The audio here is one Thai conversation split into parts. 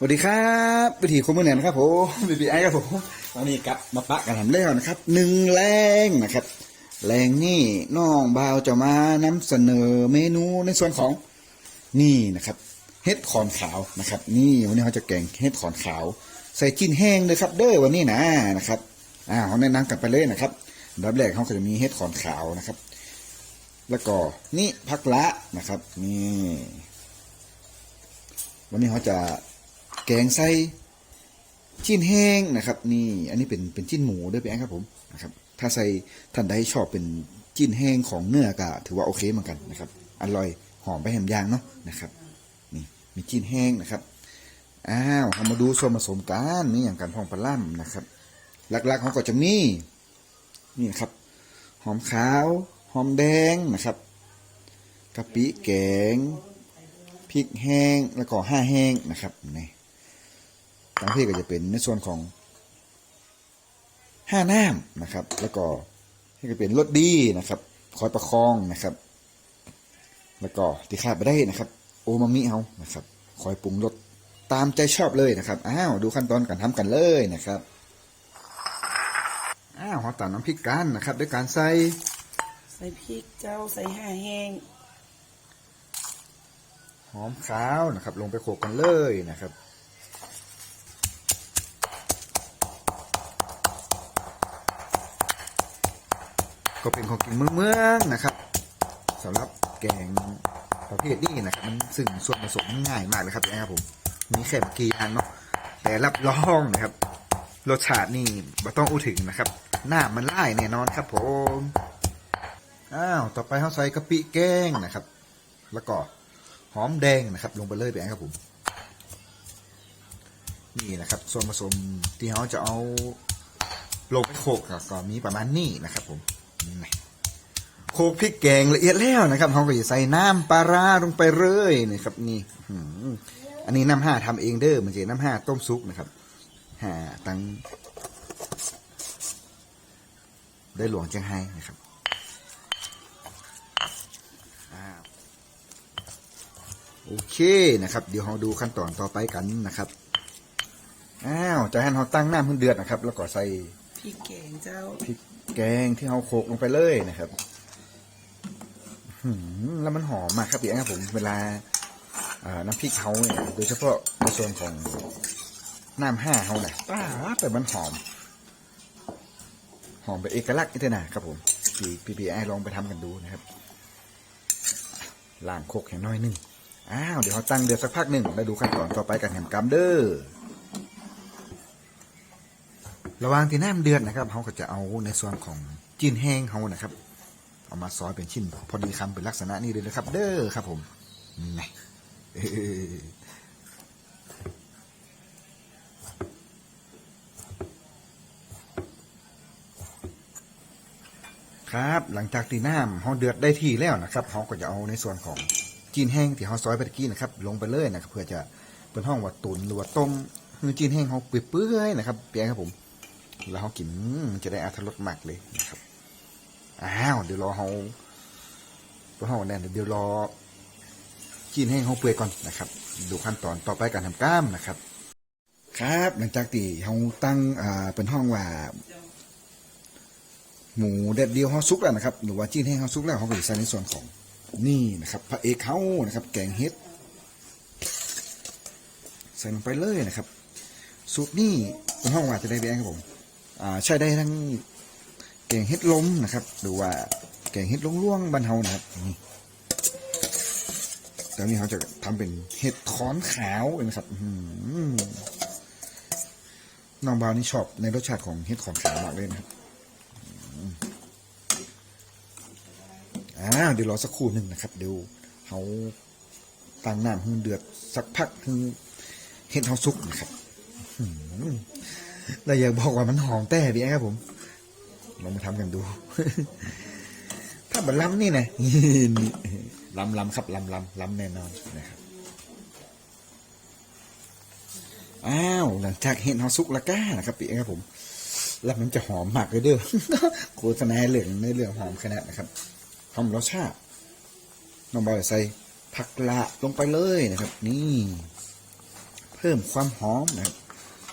สวัสดีครับวิธีคมเมอร์แนนครับผมบีบีไอครับผมวันนี้กลับมาปะกันทำแล้วนะครับหนึ่งแรงนะครับ แรงนี่น้องบ่าวจะมานำเสนอเมนูในส่วนของนี่นะครับเห็ดขอนขาวนะครับ นี่วันนี้เขาจะแกงเห็ดขอนขาว ใส่จิ้นแห้งเลยครับ เด้อวันนี้นะนะครับอ่าเขาแนะนำกันไปเลยนะครับอันดับแรกเขาก็จะมีเห็ดขอนขาวนะครับ แล้วก็นี่ผักละนะครับนี่วันนี้เขาจะ แกงใส่จิ้นแห้งนะครับ นี่อันนี้เป็นเป็นจิ้นหมูด้วยพี่แอนครับผมนะครับถ้าใส่ท่านใดชอบเป็นจิ้นแห้งของเนื้อก็ถือว่าโอเคเหมือนกันนะครับอร่อยหอมไปแหมยางเนาะนะครับนี่มีจิ้นแห้งนะครับอ้าวเรามาดูส่วนผสมกันนี่อย่างการพองปลาล่ำนะครับหลักๆเขาก็จะมีนี่ครับ หอมขาว หอมแดงนะครับกะปิแกงพริกแห้งแล้วก็ห้าแห้งนะครับนี่ ตามที่ก็จะเป็นในส่วนของห้าน้ำนะครับ แล้วก็ที่ก็เป็นรสดีนะครับคอยประคองนะครับ แล้วก็ที่ขาดไปได้นะครับ โอมามิเอานะครับ คอยปรุงรสตามใจชอบเลยนะครับอ้าวดูขั้นตอนการทำกันเลยนะครับอ้าวเราตัดน้ำพริกกันนะครับ ด้วยการใส่ใส่พริกเจ้าใส่ห่าแห้งหอมขาวนะครับ ลงไปโขลกกันเลยนะครับ ก็เป็นของกินเมืองเมืองๆนะครับสำหรับแกงประเภทนี้นะครับ มันซึ่งส่วนผสมง่ายมากเลยครับนะครับผมมีแค่ไม่กี่อย่างเนาะแต่รับรองนะครับ รสชาตินี่ไม่ต้องอู้ถึงนะครับ หน้ามันไล่แน่นอนครับผมอ้าวต่อไปเขาใส่กะปิแกงนะครับ แล้วก็หอมแดงนะครับ ลงไปเลยไปแอนครับผมนี่นะครับส่วนผสมที่เขาจะเอาลงไปโขกก็มีประมาณนี้นะครับผม โขกพริกแกงละเอียดแล้วนะครับเขาก็จะใส่น้ำปลาร้าลงไปเลยนะครับนี่อันนี้น้ำห้าทำเองเด้อมันจะน้ำห้าต้มซุปนะครับห้าตั้งได้หลวงเจียงไฮ้นะครับโอเคนะครับ เดี๋ยวเราดูขั้นตอนต่อไปกันนะครับอ้าวจะให้เราตั้งน้ำให้เดือดนะครับ แล้วก็ใส่ พริกแกงเจ้าพริกแกงที่เราโขลกลงไปเลยนะครับหืมแล้วมันหอมมากครับพี่แอนครับผมเวลาน้ำพริกเขาเนี่ยโดยเฉพาะในส่วนของน้ำห้าเขาเนี่ยป้าแต่มันหอม หอมเป็นเอกลักษณ์นี่เถอะนะครับผมพี่พี่พี่แอนลองไปทำกันดูนะครับล้างโคกแห่น้อยหนึงอ้าวเดี๋ยวเขาตั้งเดือดสักพักหนึ่งแล้วดูขั้นตอนต่อไปกันแหมกำเด้อ ระหว่างที่น้ำเดือดนะครับเขาก็จะเอาในส่วนของจิ้นแห้งเขานะครับ เอามาซอยเป็นชิ้นพอดีคำเป็นลักษณะนี้เลยนะครับ เด้อครับผมนี่ครับหลังจากที่น้ำเขาเดือดได้ที่แล้วนะครับเขาก็จะเอาในส่วนของจีนแห้งที่เขาซอยไปตะกี้นะครับ ลงไปเลยนะครับ เพื่อจะเป็นห้องว่าตุนหรือว่าต้มคือจีนแห้งเขาเปื่อยๆนะครับเปียกครับผม แล้วเขากินจะได้อัตรสมากเลยนะครับอ้าวเดี๋ยวรอเขาตัวเขาแน่นเดี๋ยวรอจีนแห้เขาเปื่อยก่อนนะครับ ดูขั้นตอนต่อไปการทำกล้ามนะครับ ครับหลังจากที่เขาตั้งอ่าเป็นห้องว่า หมูแดดเดียวเขาซุกแล้วนะครับ หรือว่าจีนแห้งเขาซุกแล้วเขาก็จะใส่ในส่วนของนี่นะครับพระเอกเขานะครับ แกงเห็ดใส่ลงไปเลยนะครับ สูตรนี่เป็นห้องว่าจะได้แบงครับผม ใช้ได้ทั้งแกงเห็ดล้มนะครับ หรือว่าแกงเห็ดล่วงๆบันเทานะครับนี่แต่นี่เขาจะทำเป็นเห็ดถอนขาวเองนะครับอืน้องบาวนี่ชอบในรสชาติของเห็ดถอนขาวมากเลยนะครับอ่าเดี๋ยวรอสักครู่หนึ่งนะครับ เดี๋ยวเขาตั้งน้ำให้เดือดสักพักคือเห็ดเขาสุกนะครับ เราอยากบอกว่ามันหอมแต่พี่แอ๊ครับผมลองมาทำกันดู ถ้าบันล้ำนี่นะล้ำล้ำครับล้ำล้ำล้ำแน่นอนนะครับ อ้าวหลังจากเห็นฮอซุกละก้านะครับพี่แอ๊ครับผม แล้วมันจะหอมมากเลยเด้อโฆษณาเหลืองในเรื่องหอมขนาดนะครับหอมรสชาติน้องบอยใส่ผักละลงไปเลยนะครับ นี่ เพิ่มความหอมนะครับ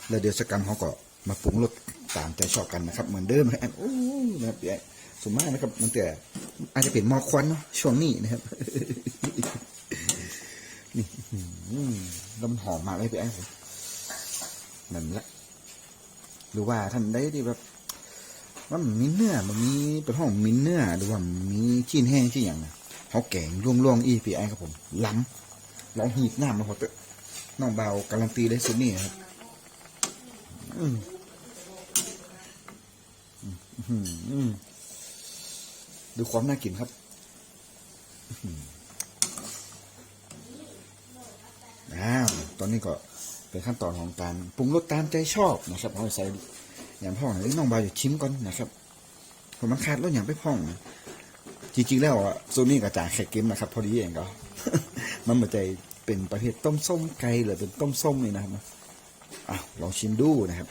แล้วเดี๋ยวสกกรรมเขาก็ มาปรุงรสตามใจชอบกันนะครับ เหมือนเดิมนะครับโอ้นะครับพี่ไอ้สมมากนะครับ มันแต่อาจจะเป็นมอควันเนาะช่วงนี้นะครับนี่อื้อหือแล้วมันหอมมาเลยพี่ไอ้ผมนั่นละหรือว่าท่านได้ที่แบบว่ามันมีเนื้อมันมีเป็นห้องมีเนื้อหรือว่ามีชิ้นแห้งที่อย่างนะเขาแกงล่วงๆอีพีไอครับผม ล้ำลองหีบหน้ำมาพอเตะน้องเบาการันตีได้สุดนี่ครับ อืม ดูความน่ากินครับอ้าวตอนนี้ก็เป็นขั้นตอนของการปรุงรสตามใจชอบนะครับเอาใส่อย่างพ่อหรือน้องบาวจะชิมก่อนนะครับผมมันขาดรสอย่างไปพ่องนะจริงๆแล้วอะโซนี่กับจ่าแขกเกมนะครับ พอดีเองก็มันมาใจเป็นประเภทต้มส้มไก่หรือเป็นต้มส้มนี่นะครับอ้าวลองชิมดูนะครับ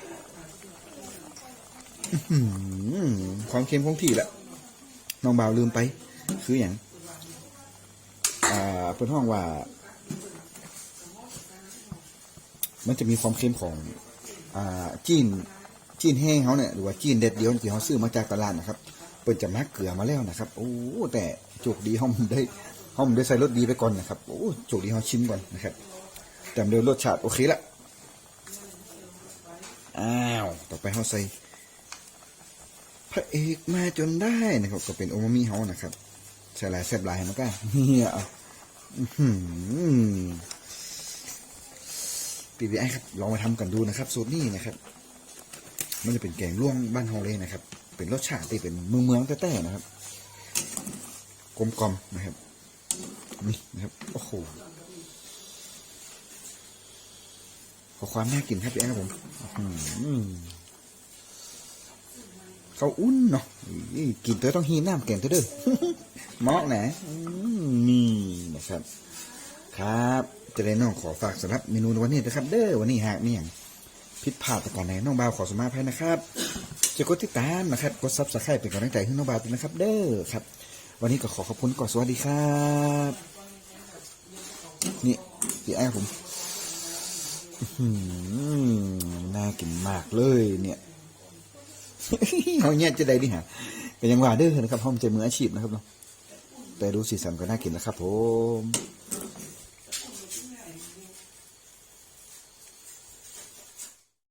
ความเค็มคงที่ละน้องบาวลืมไป คืออย่างอ่าเป็นห้องว่า มันจะมีความเค็มของ อ่าจีนจีนแห้งเขาเนี่ยหรือว่าจีนเด็ดเดียวที่เขาซื้อมาจากตลาดนะครับเปิดจะมักเกลือมาแล้วนะครับ โอ้แต่โจกดีเขามันได้เขามันได้ใส่รสดีไปก่อนนะครับโอ้โจกดีเขาชิมก่อนนะครับแต่เดี๋ยวรสชาติโอเคละอ้าวต่อไปเขาใส่ พระเอกมาจนได้นะครับ ก็เป็นโอมามิเขานะครับใส่หลายแซ่บหลายมันก็เฮียเอาอื้อหือปีบีไอครับ ลองมาทำกันดูนะครับสูตรนี้นะครับ มันจะเป็นแกงร่วงบ้านเฮาเลยนะครับ เป็นรสชาติที่เป็นเมืองเมืองแต่ๆนะครับ กลมกลอมนะครับ นี่นะครับ โอ้โหขอความน่ากินครับพี่แอนครับผมอื้อหือ เขาอุ่นเนาะกินตัวต้องฮีน้ำแกงตัวเด้อเหมาะนะอืมนี่นะครับ ครับจะได้น้องขอฝากสำหรับเมนูวันนี้นะครับ เด้อวันนี้หากมีอย่างผิดพลาดประการใดน้องบ่าวขอสมาภัยนะครับจะกดติดตามนะครับกดซับสไครป์เป็นกำลังใจให้น้องบ่าวด้วยนะครับ เด้อครับ วันนี้ก็ขอขอบคุณก่อนสวัสดีครับ นี่พี่ไอ้ผมน่ากินมากเลยเนี่ย เอาเนี่ยจะได้ดิฮะก็ยังว่าเด้อนะครับห้องใจมืออาชีพนะครับเนาะแต่ดูสีสันก็น่ากินนะครับผม